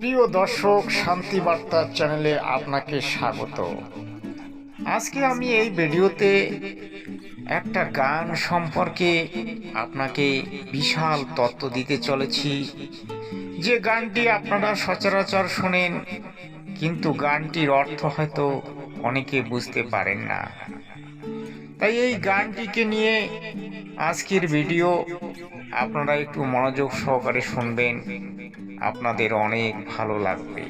প্রিয় দর্শক, শান্তি বার্তা চ্যানেলে আপনাকে স্বাগত। আজকে আমি এই ভিডিওতে একটা গান সম্পর্কে আপনাকে বিশাল তত্ত্ব দিতে চলেছি। যে গানটি আপনারা সচরাচর শোনেন, কিন্তু গানটির অর্থ হয়তো অনেকে বুঝতে পারেন না। তাই এই গানটিকে নিয়ে আজকের ভিডিও আপনারা একটু মনোযোগ সহকারে শুনবেন। আপনাদের অনেক ভালো লাগবে।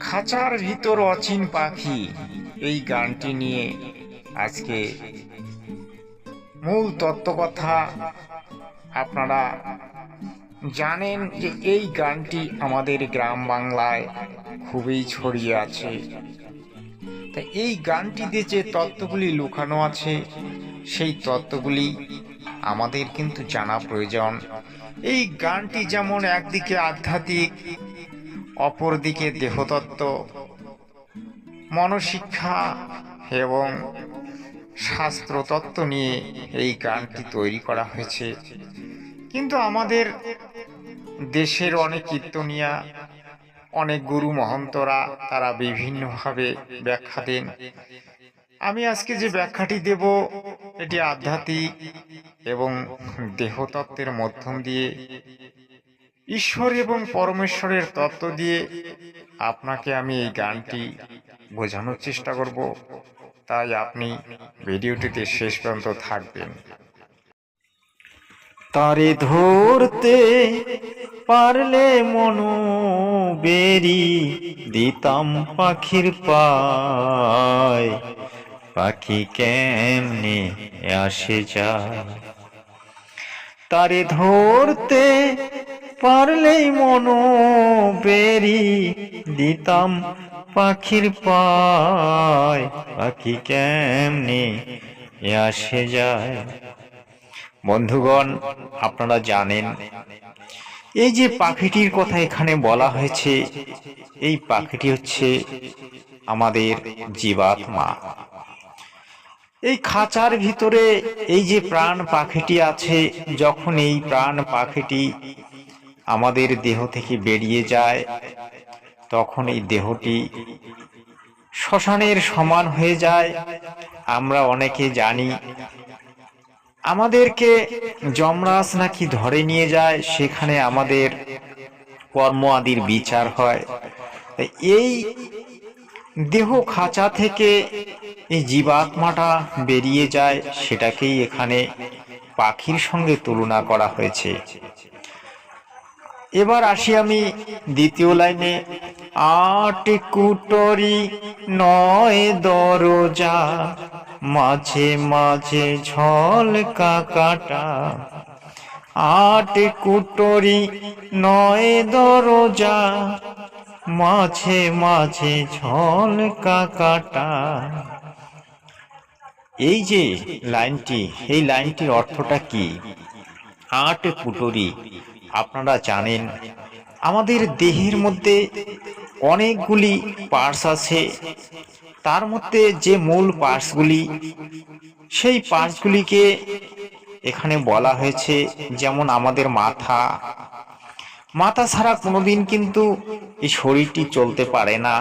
খাঁচার ভিতর অচিন পাখি, এই গানটি নিয়ে আজকে মূল তত্ত্বকথা আপনারা জানেন যে এই গানটি আমাদের গ্রাম বাংলায় খুবই ছড়িয়ে আছে। তা এই গানটিতে যে তত্ত্বগুলি লুকানো আছে, সেই তত্ত্বগুলি আমাদের কিন্তু জানা প্রয়োজন। এই গানটি যেমন একদিকে আধ্যাত্মিক, অপরদিকে দেহতত্ত্ব, মনশিক্ষা এবং শাস্ত্রতত্ত্ব নিয়ে এই গানটি তৈরি করা হয়েছে। কিন্তু আমাদের দেশের অনেক কীর্তনিয়া, অনেক গুরু মহন্তরা তারা বিভিন্নভাবে ব্যাখ্যা দেন। আমি আজকে যে ব্যাখ্যাটি দেব, এটি আধ্যাত্মিক এবং দেহতত্ত্বের মধ্যম দিয়ে, ঈশ্বর এবং পরমেশ্বরের তত্ত্ব দিয়ে আপনাকে আমি এই গানটি বোঝানোর চেষ্টা করব। তাই আপনি ভিডিওটিতে শেষ পর্যন্ত থাকবেন। তারে ধরতে পারলে মনু বেরি, দিতাম পাখির পায়। পাখি কেমনে আসে যা তারে ধরতে পারলেই মনো বেরি দিতাম পাখির পায়। পাখি কেমনে আসে যায়? বন্ধুগণ, আপনারা জানেন, এই যে পাখিটির কথা এখানে বলা হয়েছে, এই পাখিটি হচ্ছে আমাদের জীবাত্মা। এই খাঁচার ভিতরে এই যে প্রাণ পাখিটি আছে, যখন এই প্রাণ পাখিটি আমাদের দেহ থেকে বেরিয়ে যায়, তখন এই দেহটি শ্মশানের সমান হয়ে যায়। আমরা অনেকে জানি আমাদেরকে যমরাজ নাকি ধরে নিয়ে যায়, সেখানে আমাদের কর্ম আদির বিচার হয়। এই দেহ খাঁচা থেকে এই জীবাত্মাটা বেরিয়ে যায়, সেটাকেই এখানে পাখির সঙ্গে তুলনা করা হয়েছে। এবার আসি আমি দ্বিতীয় লাইনে। আট কুটরি নয় দরজা, মাঝে মাঝে ঝল কাকাটা আট কুটরি নয় দরজা মাঝে মাঝে ঝল কাকাটা এই যে লাইনটি, এই লাইনটির অর্থটা কি? আট কুটরি আপনারা জানেন, আমাদের দেহের মধ্যে অনেকগুলি পার্স আছে। তার মধ্যে যে মূল পার্সগুলি, সেই পার্সগুলিকে এখানে বলা হয়েছে, যেমন আমাদের মাথা মাথা ছাড়া কোনোদিন কিন্তু এই শরীরটি চলতে পারে না।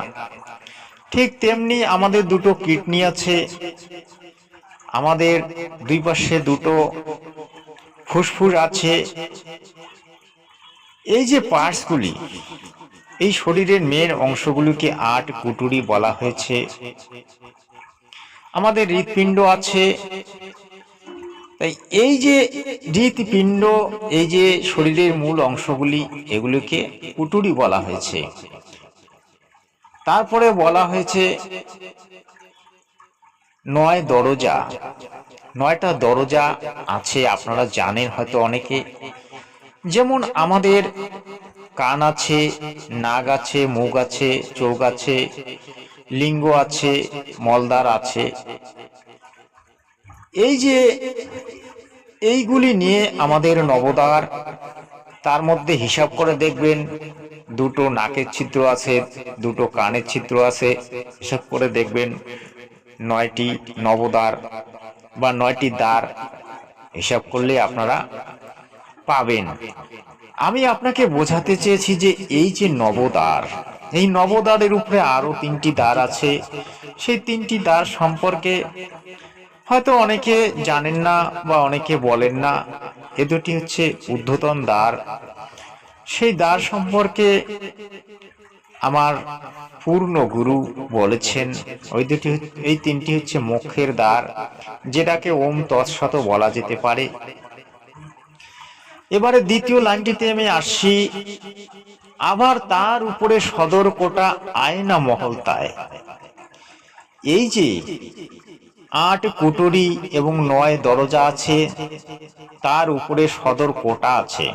ঠিক তেমনি আমাদের দুটো কিডনি আছে। আমাদের দুই পাশে দুটো ফুসফুস আছে। এই যে পার্টসগুলি, এই শরীরের মেয়ের অংশগুলিকে আট কুটুরি বলা হয়েছে। আমাদের হৃৎপিণ্ড আছে তাই এই যে হৃৎপিণ্ড, এই যে শরীরের মূল অংশগুলি, এগুলিকে কুটুরি বলা হয়েছে। তারপরে বলা হয়েছে নয় দরজা। নয়টা দরজা আছে, আপনারা জানেন হয়তো অনেকে। যেমন আমাদের কান আছে নাগ আছে, মুখ আছে, চোখ আছে, লিঙ্গ আছে মলদার আছে। এই যে এইগুলি নিয়ে আমাদের নবদার তার মধ্যে হিসাব করে দেখবেন, দুটো নাকের ছিদ্র আছে, দুটো কানের ছিদ্র আছে। হিসাব করে দেখবেন, নয়টি নবদ্বার বা নয়টি দ্বার হিসাব করলে আপনারা পাবেন। আমি আপনাকে বোঝাতে চেয়েছি যে এই যে নবদ্বার, এই নবদ্বারের উপরে আরও তিনটি দ্বার আছে। সেই তিনটি দ্বার সম্পর্কে হয়তো অনেকে জানেন না বা অনেকে বলেন না, এ দুটি হচ্ছে ঊর্ধ্বতন দ্বার। সেই দ্বার সম্পর্কে আমার পূর্ণ গুরু বলেছেন, ওই দুটি এই তিনটি হচ্ছে মুখের দ্বার, যেটাকে ওম তৎসত বলা যেতে পারে। এবারে দ্বিতীয় লাইনটিতে আমি আসছি, আবার তার উপরে সদর কোটা আয়না মহলতায় এই যে আট কুটুরি এবং নয় দরজা আছে, তার উপরে সদর কোটা আছে।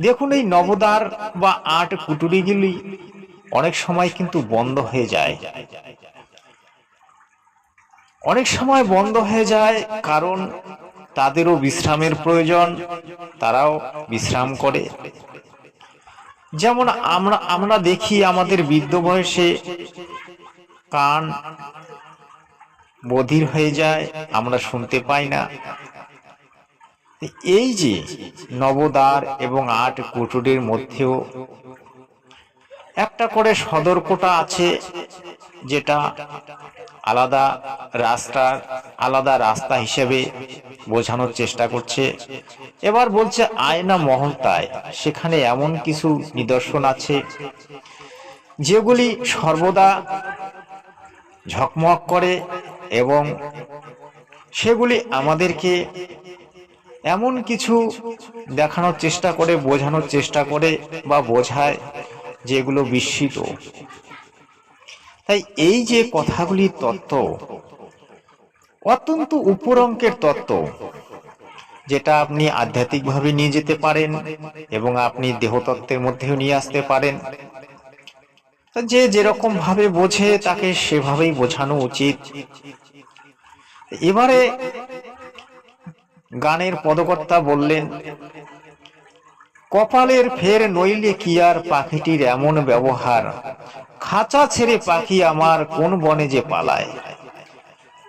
দেখুন, এই নবদ্বার বা আট কুটুরিগুলি অনেক সময় কিন্তু বন্ধ হয়ে যায়। অনেক সময় বন্ধ হয়ে যায় কারণ তাদেরও বিশ্রামের প্রয়োজন, তারাও বিশ্রাম করে। যেমন আমরা আমরা দেখি আমাদের বৃদ্ধ বয়সে কান বধির হয়ে যায়, আমরা শুনতে পাই না। এই যে নবদ্বার এবং আট কুটুরের মধ্যেও একটা করে সদর কোটা আছে, যেটা আলাদা রাস্তার আলাদা রাস্তা হিসেবে বোঝানোর চেষ্টা করছে। এবার বলছে আয়না মহলতায় সেখানে এমন কিছু নিদর্শন আছে, যেগুলি সর্বদা ঝকমক করে এবং সেগুলি আমাদেরকে এমন কিছু দেখানোর চেষ্টা করে, বোঝানোর চেষ্টা করে বা বোঝায় যেগুলো বিস্মিত। তাই এই যে কথাগুলির তত্ত্ব, অত্যন্ত উপর অঙ্কের তত্ত্ব, যেটা আপনি আধ্যাত্মিকভাবে নিয়ে যেতে পারেন এবং আপনি দেহতত্ত্বের মধ্যেও নিয়ে আসতে পারেন। যে যেরকম ভাবে বোঝে, তাকে সেভাবেই বোঝানো উচিত। এবারে গানের পদকর্তা বললেন, কপালের ফের নইলে কি আর পাখিটির এমন ব্যবহার? খাঁচা ছেড়ে পাখি আমার কোন বনে যে পালায়?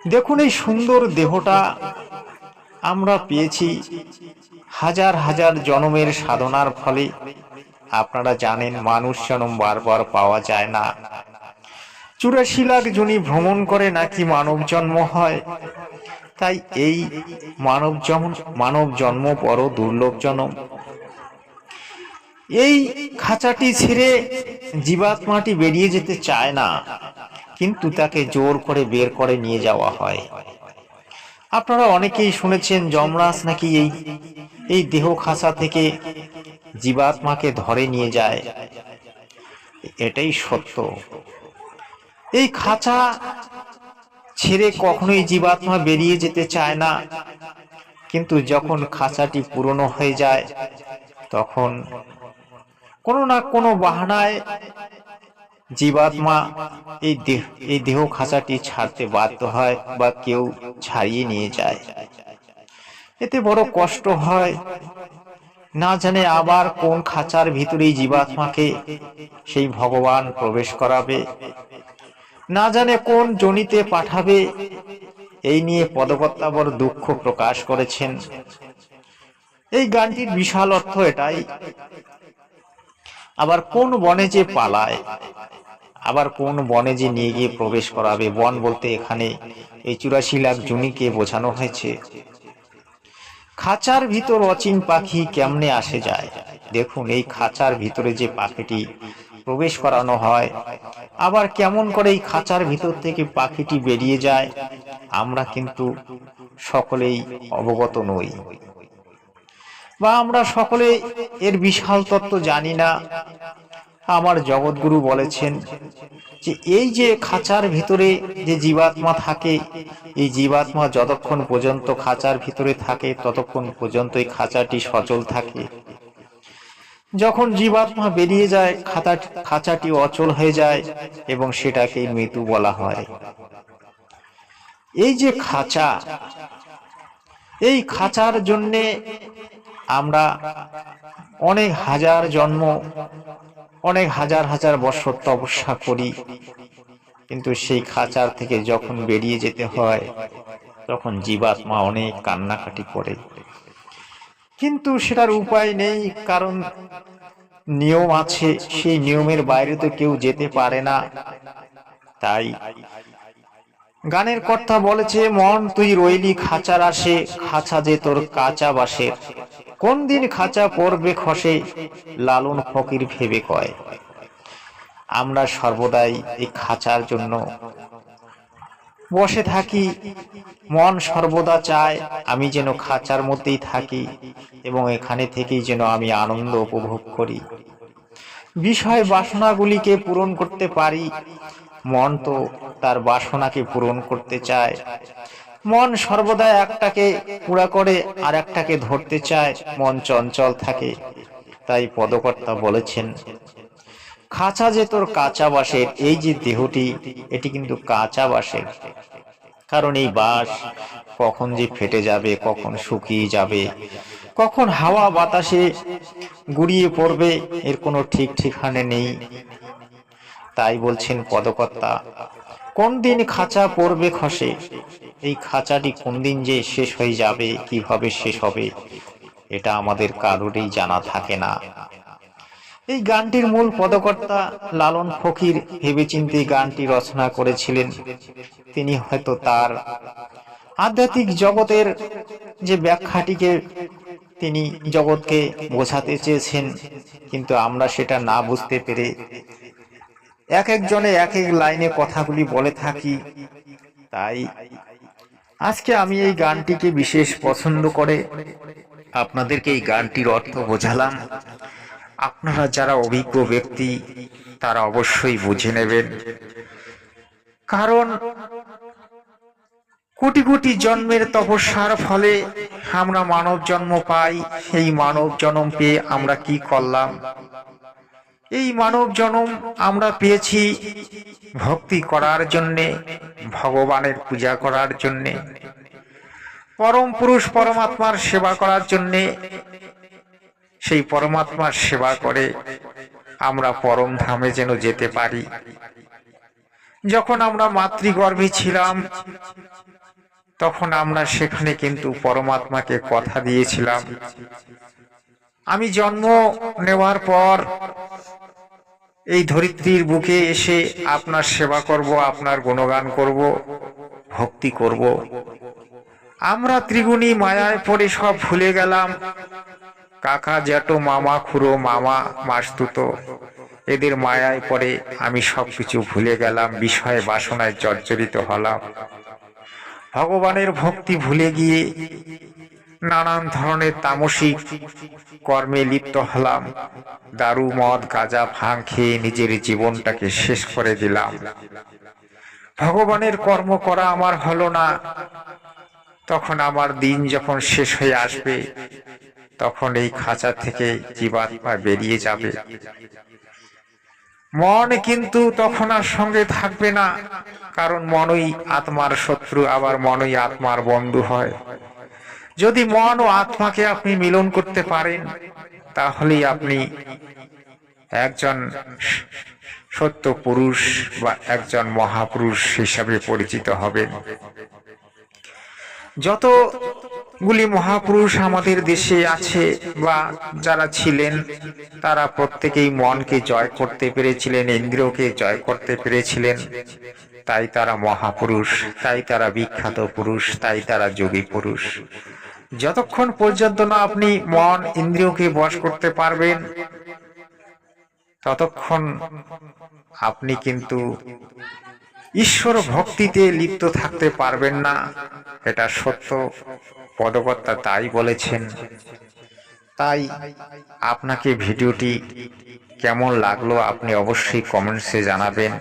দেখুন এই সুন্দর দেহটা আমরা পেয়েছি হাজার হাজার জনমের সাধনার ফলে। আপনারা জানেন মানুষ জনম বারবার পাওয়া যায় না। চুরাশি লাখ জনি ভ্রমণ করে নাকি মানব জন্ম হয়? তাই এই মানব জন্ম মানব জন্ম বড় দুর্লভ জন্ম। এই খাঁচাটি ছেড়ে জীবাত্মাটি বেরিয়ে যেতে চায় না, কিন্তু তাকে জোর করে বের করে নিয়ে যাওয়া হয়। আপনারা অনেকেই শুনেছেন, যমরাজ নাকি এই এই দেহ খাঁচা থেকে জীবাত্মাকে ধরে নিয়ে যায়। এটাই সত্য। এই খাঁচা ছেড়ে কখনোই জীবাত্মা বেরিয়ে যেতে চায় না। কিন্তু যখন খাঁচাটি পুরনো হয়ে যায়, তখন কোনো না কোনো বাহানায় জীবাত্মা এই দেহ এই দেহ খাঁচাটি ছাড়তে বাধ্য হয় বা কেউ ছাড়িয়ে নিয়ে যায়। এতে বড় কষ্ট হয়। না জানে আবার কোন খাঁচার ভিতরেই জীবাত্মাকে সেই ভগবান প্রবেশ করাবে। না জানে কোন জনিতে পাঠাবে। এই নিয়ে পদকর্তা বড় দুঃখ প্রকাশ করেছেন। এই গানটির বিশাল অর্থ এটাই। আবার কোন বনে যে পালায়, আবার কোন বনে যে নিয়ে গিয়ে প্রবেশ করাবে, বন বলতে এখানে এই চুরাশি লাখ জুনিকে বোঝানো হয়েছে। খাঁচার ভিতর অচিন পাখি কেমনে আসে যায়? দেখুন, এই খাঁচার ভিতরে যে পাখিটি প্রবেশ করানো হয়, আবার কেমন করে এই খাঁচার ভিতর থেকে পাখিটি বেরিয়ে যায়, আমরা কিন্তু সকলেই অবগত নই। বা আমরা সকলে এর বিশাল তত্ত্ব জানি না আমার জগৎগুরু বলেছেন যে এই যে খাঁচার ভিতরে যে জীবাত্মা থাকে, এই জীবাত্মা যতক্ষণ পর্যন্ত খাঁচার ভিতরে থাকে, ততক্ষণ পর্যন্ত এই খাঁচাটি সচল থাকে। যখন জীবাত্মা বেরিয়ে যায় খাতা খাঁচাটি অচল হয়ে যায় এবং সেটাকে মৃত্যু বলা হয়। এই যে খাঁচা, এই খাঁচার জন্যে আমরা অনেক হাজার জন্ম অনেক হাজার হাজার বছর তপস্যা করি। কিন্তু সেই খাঁচার থেকে যখন বেরিয়ে যেতে হয়, তখন জীবাত্মা অনেক কান্নাকাটি করে। কিন্তু সেটার উপায় নেই, কারণ নিয়ম আছে, সেই নিয়মের বাইরে তো কেউ যেতে পারে না। তাই গানের কর্তা বলেছে, মন তুই রইলি খাঁচার আসে, খাঁচা যে তোর কাঁচা বাসের কোন দিন খাঁচা পড়বে খসে, লালন ফকির ভেবে কয়। আমরা সর্বদাই এই খাঁচার জন্য বসে থাকি, মন সর্বদা চায় আমি যেন খাঁচার মধ্যেই থাকি এবং এখানে থেকেই যেন আমি আনন্দ উপভোগ করি। বিষয় বাসনাগুলিকে পূরণ করতে পারি, মন তো তার বাসনাকে পূরণ করতে চায়। মন সর্বদা একটাকে পুরা করে আর একটাকে ধরতে চায়, মন চঞ্চল থাকে। তাই পদকর্তা বলেছেন খাঁচা যে তোর কাঁচা বাসের এই যে দেহটি, এটি কিন্তু কাঁচা বাসের কারণ এই বাস কখন যে ফেটে যাবে, কখন শুকিয়ে যাবে, কখন হাওয়া বাতাসে গুড়িয়ে পড়বে, এর কোনো ঠিক ঠিকানে নেই। তাই বলছেন পদকর্তা কোন দিন খাঁচা পড়বে খসে? এই খাঁচাটি কোন দিন যে শেষ হয়ে যাবে, কীভাবে শেষ হবে, এটা আমাদের কারোরই জানা থাকে না। এই গানটির মূল পদকর্তা লালন ফকির ভেবেচিন্তে গানটি রচনা করেছিলেন। তিনি হয়তো তার আধ্যাত্মিক জগতের যে ব্যাখ্যাটিকে তিনি জগৎকে বোঝাতে চেয়েছেন, কিন্তু আমরা সেটা না বুঝতে পেরে এক একজনে এক এক লাইনে কথাগুলি বলে থাকি। তাই আজকে আমি এই গানটিকে বিশেষ পছন্দ করে আপনাদেরকে এই গানটির অর্থ বোঝালাম। আপনারা যারা অভিজ্ঞ ব্যক্তি, তারা অবশ্যই বুঝে নেবেন। কারণ কোটি কোটি জন্মের তপস্যার ফলে আমরা মানব জন্ম পাই এই মানব জন্ম পেয়ে আমরা কি করলাম? এই মানব জনম আমরা পেয়েছি ভক্তি করার জন্যে, ভগবানের পূজা করার জন্যে, পরম পুরুষ পরমাত্মার সেবা করার জন্যে। সেই পরমাত্মার সেবা করে আমরা পরম ধামে যেন যেতে পারি। যখন আমরা মাতৃগর্ভে ছিলাম, তখন আমরা সেখানে কিন্তু পরমাত্মাকে কথা দিয়েছিলাম। আমি জন্ম নেওয়ার পর এই ধরিত্রীর বুকে এসে আপনার সেবা করব, আপনার গুণগান করব, ভক্তি করব। আমরা ত্রিগুণী মায়ায় পড়ে সব ভুলে গেলাম। কাকা জ্যাটো মামা, খুড়ো, মামা, মাসতুতো, এদের মায়ায় পড়ে আমি সবকিছু ভুলে গেলাম, বিষয়ে বাসনায় জর্জরিত হলাম। ভগবানের ভক্তি ভুলে গিয়ে নানান ধরনের তামসিক কর্মে লিপ্ত হলাম। দারু, মদ, গাঁজা, ভাং খেয়ে নিজের জীবনটাকে শেষ করে দিলাম। ভগবানের কর্ম করা আমার হলো না। তখন আমার দিন যখন শেষ হয়ে আসবে, তখন এই খাঁচা থেকে জীবাত্মা বেরিয়ে যাবে। মন কিন্তু তখন আর সঙ্গে থাকবে না, কারণ মনই আত্মার শত্রু, আবার মনই আত্মার বন্ধু হয়। যদি মন ও আত্মাকে আপনি মিলন করতে পারেন, তাহলেই আপনি একজন সত্য পুরুষ বা একজন মহাপুরুষ হিসাবে পরিচিত হবেন। যতগুলি মহাপুরুষ আমাদের দেশে আছে বা যারা ছিলেন, তারা প্রত্যেকেই মনকে জয় করতে পেরেছিলেন, ইন্দ্রিয়কে জয় করতে পেরেছিলেন। তাই তারা মহাপুরুষ, তাই তারা বিখ্যাত পুরুষ, তাই তারা যোগী পুরুষ। যতক্ষণ পর্যন্ত না আপনি মন ইন্দ্রিয়কে বশ করতে পারবেন, ততক্ষণ আপনি কিন্তু ঈশ্বর ভক্তিতে লিপ্ত থাকতে পারবেন না। এটা সত্য, পদকর্তা তাই বলেছেন। তাই আপনাকে ভিডিওটি কেমন লাগল আপনি অবশ্যই কমেন্টসে জানাবেন।